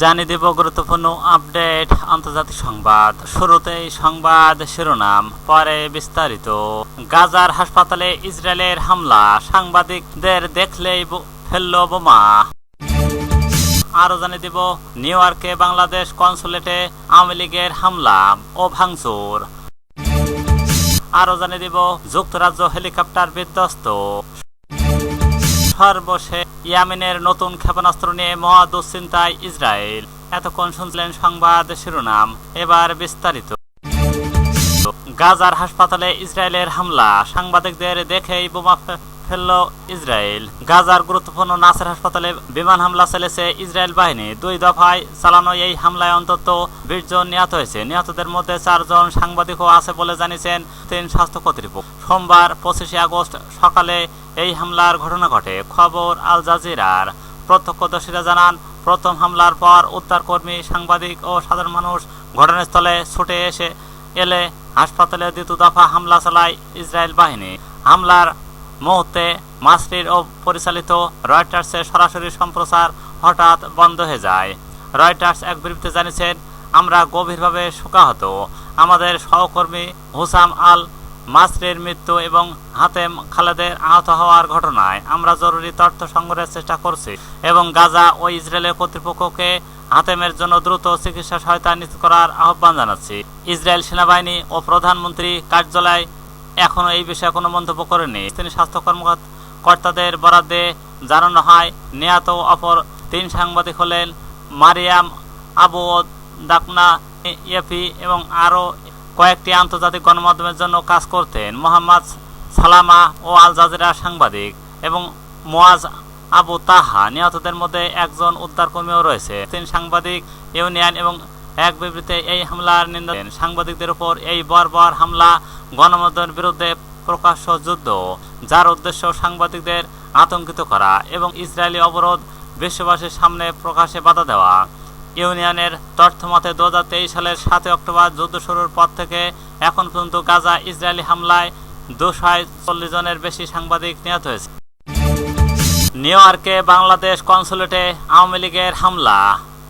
জানিয়ে দেব গুরুত্বপূর্ণ আপডেট আন্তর্জাতিক সংবাদ। শুরুতেই সংবাদ শিরোনাম, পরে বিস্তারিত। গাজার হাসপাতালে ইসরায়েলের হামলা, সাংবাদিকদের দেখলেই ফেলল বোমা। আরও জানিয়ে দিব, নিউ ইয়র্কে বাংলাদেশ কনসুলেটে আওয়ামী লীগের হামলা ও ভাঙচুর। আরও জানিয়ে দিব, যুক্তরাজ্য হেলিকপ্টার বিধ্বস্ত। সর্বশেষ ইয়ামিনের নতুন ক্ষেপণাস্ত্র নিয়ে মহা দুশ্চিন্তায় ইসরায়েল। এতক্ষণ শুনছিলেন সংবাদ শিরোনাম, এবার বিস্তারিত। গাজার হাসপাতালে ইসরায়েলের হামলা, সাংবাদিকদের দেখেই বোমা ফেলল ইসরায়েল। গাজার গুরুত্বপূর্ণ নাসের হাসপাতালে বিমান হামলা চালিয়েছে ইসরায়েল বাহিনী। দুই দফায় চালানো এই হামলায় অন্তত বিশ জন নিহত হয়েছে। নিহতদের মধ্যে চারজন সাংবাদিকও আছে বলে জানিয়েছেন তিন স্বাস্থ্য কর্তৃপক্ষ। সোমবার পঁচিশে আগস্ট সকালে এই হামলার ঘটনা ঘটে। খবর আল জাজিরার। প্রত্যক্ষদর্শীরা জানান, প্রথম হামলার পর উদ্ধারকর্মী সাংবাদিক ও সাধারণ মানুষ ঘটনাস্থলে ছুটে এসে এলে হাসপাতালে দ্বিতীয় দফা হামলা চালায় ইসরায়েল বাহিনী। হামলার মুহূর্তে মাসরির ও পরিচালিত রয়টার্সের সরাসরি সম্প্রচার হঠাৎ বন্ধ হয়ে যায়। রয়টার্স এক বিবৃতিতে জানিয়েছেন, আমরা গভীরভাবে শোকাহত। আমাদের সহকর্মী হুসাম আল মাসরির মৃত্যু এবং হাতেম খালেদের আহত হওয়ার ঘটনায় আমরা জরুরি তথ্য সংগ্রহের চেষ্টা করছি এবং গাজা ও ইসরায়েলের কর্তৃপক্ষকে হাতেমের জন্য দ্রুত চিকিৎসা সহায়তা নিশ্চিত করার আহ্বান জানাচ্ছি। ইসরায়েল সেনাবাহিনী ও প্রধানমন্ত্রী কার্যালয় এখনও এই বিষয়ে কোনো মন্তব্য করেনি। তিনি স্বাস্থ্য কর্মকর্তাদের বরাদ্দে জানানো হয় নিহত অপর তিন সাংবাদিক হলেন মারিয়াম আবু দাকনা, ইয়েফি এবং আরও কয়েকটি আন্তর্জাতিক গণমাধ্যমের জন্য কাজ করতেন। মোহাম্মদ সালামা ও আল জাজিরা সাংবাদিক এবং মোয়াজ আবু তাহা। নিহতদের মধ্যে একজন উদ্ধারকর্মীও রয়েছে। তিন সাংবাদিক, ইউনিয়ন এবং এক বিবৃতিতে এই হামলার নিন্দা সাংবাদিকদের উপর এই বর্বর হামলা, গণমাধ্যমের বিরুদ্ধে প্রকাশ্য যুদ্ধ, যার উদ্দেশ্য সাংবাদিকদের আতঙ্কিত করা এবং ইসরায়েলি অবরোধ বিশ্ববাসীর সামনে প্রকাশে বাধা দেওয়া। ইউনিয়নের তথ্য মতে দু সালের সাতই অক্টোবর যুদ্ধ শুরুর পর থেকে এখন পর্যন্ত গাজা ইসরায়েলি হামলায় দুশো চল্লিশ জনের বেশি সাংবাদিক নিহত হয়েছে। নিউ ইয়র্কে বাংলাদেশ কনসুলেটে আওয়ামী লীগের হামলা।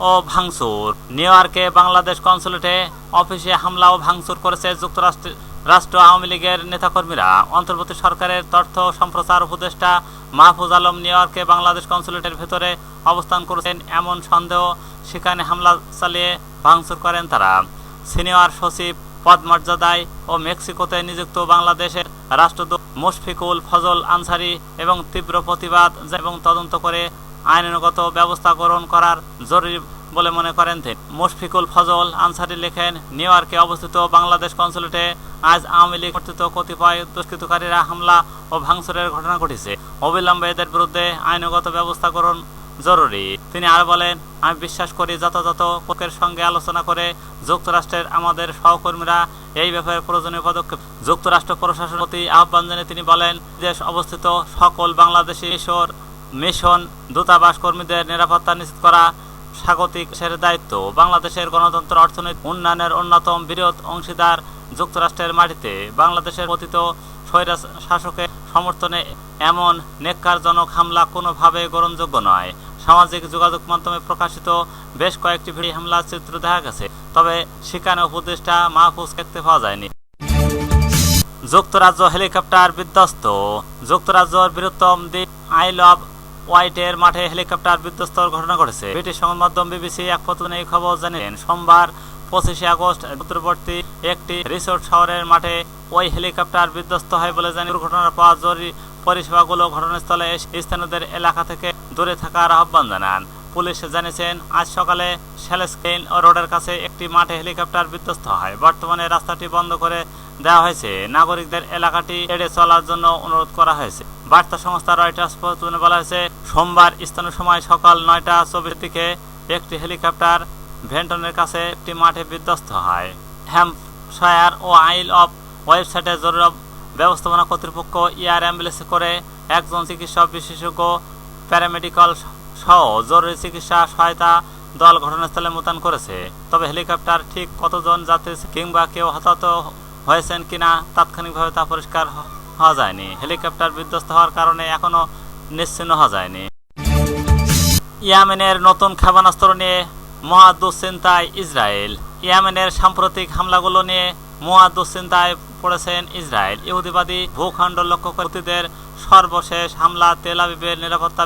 ও ভাঙচুর। নিউ ইয়র্কে বাংলাদেশ কনসুলেটে অফিসে হামলা ও ভাঙচুর করেছে যুক্তরাষ্ট্র রাষ্ট্র আওয়ামী লীগের নেতাকর্মীরা। অন্তর্বর্তী সরকারের তথ্য সম্প্রচার উপদেষ্টা মাহফুজ আলম নিউ ইয়র্কে বাংলাদেশ কনসুলেটের ভেতরে অবস্থান করেছেন এমন সন্দেহ সেখানে হামলা চালিয়ে ভাঙচুর করেন তারা। সিনিয়র সচিব পদমর্যাদায় ও মেক্সিকোতে নিযুক্ত বাংলাদেশের রাষ্ট্রদূত মুশফিকুল ফজল আনসারি এবং তীব্র প্রতিবাদ এবং তদন্ত করে আইনগত ব্যবস্থা গ্রহণ করার জরুরি বলে মনে করেন তিনি। মুশফিকুল ফজল আনসারি লেখেন, নিউ ইয়র্কে অবস্থিত বাংলাদেশ কনসুলেটে আজ আওয়ামী লীগ কর্তৃত্ব কতিপয় দুষ্কৃতকারীরা হামলা ও ভাঙচুরের ঘটনা ঘটেছে। অবিলম্বে এদের বিরুদ্ধে আইনগত ব্যবস্থা গ্রহণ জরুরি। তিনি আর বলেন, আমি বিশ্বাস করি যথাযথ পক্ষের সঙ্গে আলোচনা করে যুক্তরাষ্ট্রের আমাদের সহকর্মীরা এই ব্যাপারে প্রয়োজনীয় পদক্ষেপ যুক্তরাষ্ট্র প্রশাসনের প্রতি আহ্বান জানিয়ে তিনি বলেন, দেশ অবস্থিত সকল বাংলাদেশি মিশর মিশন দূতাবাস কর্মীদের নিরাপত্তা নিশ্চিত করা স্বাগতিক সের দায়িত্ব। বাংলাদেশের গণতন্ত্র অর্থনৈতিক উন্নয়নের অন্যতম বৃহৎ অংশীদার যুক্তরাষ্ট্রের মাটিতে বাংলাদেশের পতিত স্বৈরা শাসকের সমর্থনে এমন নেককারজনক হামলা কোনোভাবে গ্রহণযোগ্য নয়। সামাজিক যোগাযোগ মাধ্যমে প্রকাশিত বেশ কয়েকটি ভিডিও হামলার চিত্র দেখা গেছে, তবে সেখানে উপদেষ্টা মাহফুজ দেখতে পাওয়া যায়নি। যুক্তরাজ্য হেলিকপ্টার বিধ্বস্ত। যুক্তরাজ্যের বৃহত্তম দ্বীপ আইল অব হোয়াইটের মাঠে হেলিকপ্টার বিধ্বস্তর ঘটনা ঘটেছে। ব্রিটিশ সংবাদ মাধ্যম বিবিসি এক প্রতিদিন এই খবর জানিয়েছেন, সোমবার পঁচিশে আগস্ট দূরবর্তী একটি রিসোর্ট শহরের মাঠে ওই হেলিকপ্টার বিধ্বস্ত হয় বলে জানিয়ে দুর্ঘটনার পর জরুরি পরিষেবাগুলো ঘটনাস্থলে স্থানীয়দের এলাকা থেকে দূরে থাকার আহ্বান জানান। পুলিশ জানিয়েছেন, আজ সকালে শ্যালেসকেইন রোডের কাছে একটি মাঠে হেলিকপ্টার বিধ্বস্ত হয়। বর্তমানে রাস্তাটি বন্ধ করে দেওয়া হয়েছে। নাগরিকদের এলাকাটি এড়ে চলার জন্য অনুরোধ করা হয়েছে। বার্তা সংস্থা রয়টার্স প্রতিবেদনে বলা হয়েছে, সোমবার স্থানীয় সময় সকাল নয়টা চব্বিশ দিকে একটি হেলিকপ্টার ভেন্টনের কাছে একটি মাঠে বিধ্বস্ত হয়। হ্যাম্পশায়ার ও আইল অফ ওয়েবসাইটে জরুরি ব্যবস্থাপনা কর্তৃপক্ষ এয়ার অ্যাম্বুলেন্সে করে একজন চিকিৎসক, বিশেষজ্ঞ, প্যারামেডিক্যাল সহ জরুরি চিকিৎসা সহায়তা দল ঘটনাস্থলে মোতায়েন করেছে। তবে হেলিকপ্টার ঠিক কতজন যাত্রী কিংবা কেউ হতাহত হয়েছেন কিনা তাৎক্ষণিকভাবে তা পরিষ্কার হওয়া যায়নি। হেলিকপ্টার বিধ্বস্ত হওয়ার কারণে এখনও নিশ্চিন্ন হওয়া যায়নি। ইয়ামেনের নতুন ক্ষেপণাস্ত্র নিয়ে মহা দুশ্চিন্তায় ইসরায়েল। ইয়েমেনের সাম্প্রতিক হামলাগুলো নিয়ে মহা দুশ্চিন্তায় পড়েছেন ইসরায়েল। ইহুদিবাদী ভূখণ্ড লক্ষ্য করে সর্বশেষ হামলা তেল আবিবের নিরাপত্তা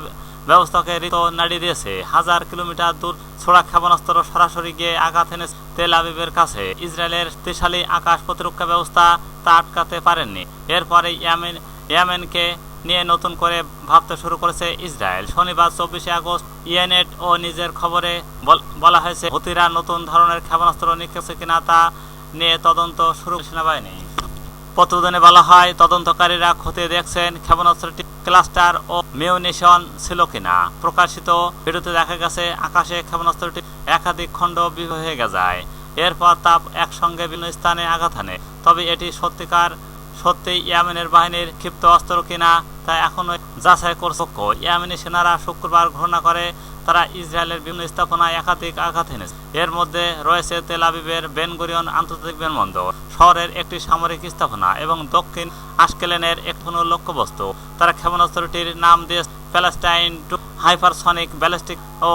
ব্যবস্থাকে ঋত নাড়িয়ে দিয়েছে। হাজার কিলোমিটার দূর ছোড়া ক্ষেপণাস্ত্র সরাসরি গিয়ে আঘাত এনে তেল আবিবের কাছে ইসরায়েলের শক্তিশালী আকাশ প্রতিরক্ষা ব্যবস্থা তা আটকাতে পারেননি। এরপরে ইয়ামেন, ইয়ামেনকে নিয়ে নতুন করে ভাবতে শুরু করেছে ইসরায়েল। শনিবার চব্বিশে আগস্ট ইয়েনেট ও নিজের খবরে বলা হয়েছে, হুতিরা নতুন ধরনের ক্ষেপণাস্ত্র নিক্ষেপছে কিনা তা নিয়ে তদন্ত শুরু সেনাবাহিনী। প্রতিবেদনে বলা হয়, তদন্তকারীরা খতিয়ে দেখছেন ক্ষেপণাস্ত্রটি ক্লাস্টার ও মিউনিশন ছিল কিনা। প্রকাশিত ভিডিওতে দেখা গেছে, আকাশে ক্ষেপণাস্ত্রটি একাধিক খণ্ড হয়ে যায়। এরপর তাপ একসঙ্গে বিভিন্ন স্থানে আঘাত হানে। তবে এটি সত্যিকার সত্যি ইয়ামেনের বাহিনীর ক্ষিপ্ত অস্ত্র কিনা তা যাচাই করছে। ইয়ামেনি সেনারা শুক্রবার ঘোষণা করে, তারা ইসরায়েলের বিভিন্ন স্থাপনায় একাধিক আঘাত এনেছে। এর মধ্যে রয়েছে তেল আবিবের বেনগরিয়ন আন্তর্জাতিক বিমানবন্দর, শহরের একটি সামরিক স্থাপনা এবং দক্ষিণ আশকেলেনের একটি লক্ষ্যবস্তু। তারা ক্ষেপণাস্ত্রটির নাম দিয়ে প্যালেস্টাইন টু হাইপারসনিক ব্যালিস্টিক ও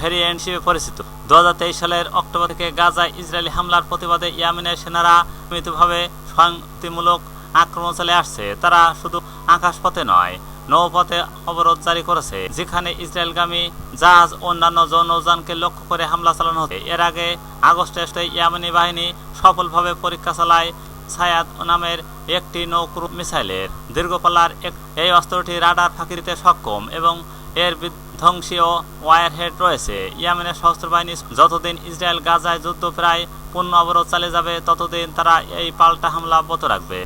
ভেরিয়েন্ট হিসেবে পরিচিত। দু হাজার তেইশ সালের অক্টোবর থেকে গাজায় ইসরায়েলি হামলার প্রতিবাদে ইয়ামিনের সেনারা নিয়মিতভাবে স্বয়ংমূলক আক্রমণ চালিয়ে আসছে। তারা শুধু আকাশপথে নয়, নৌপথে অবরোধ জারি করেছে, যেখানে ইসরায়েলগামী জাহাজ অন্যান্য নৌযানকে লক্ষ্য করে হামলা চালানো হচ্ছে। এর আগে আগস্টে ইয়ামেনি বাহিনী সফলভাবে পরীক্ষা চালায় সায়াদ নামের একটি নৌক্রু মিসাইলের। দীর্ঘপাল্লার এই অস্ত্রটি রাডার ফাঁকি দিতে সক্ষম এবং এর বিধ্বংসী ওয়ার হেড রয়েছে। ইয়েমেনের সশস্ত্র বাহিনী যতদিন ইসরায়েল গাজায় যুদ্ধ প্রায় পূর্ণ অবরোধ চালিয়ে যাবে, ততদিন তারা এই পাল্টা হামলা অব্যাহত রাখবে।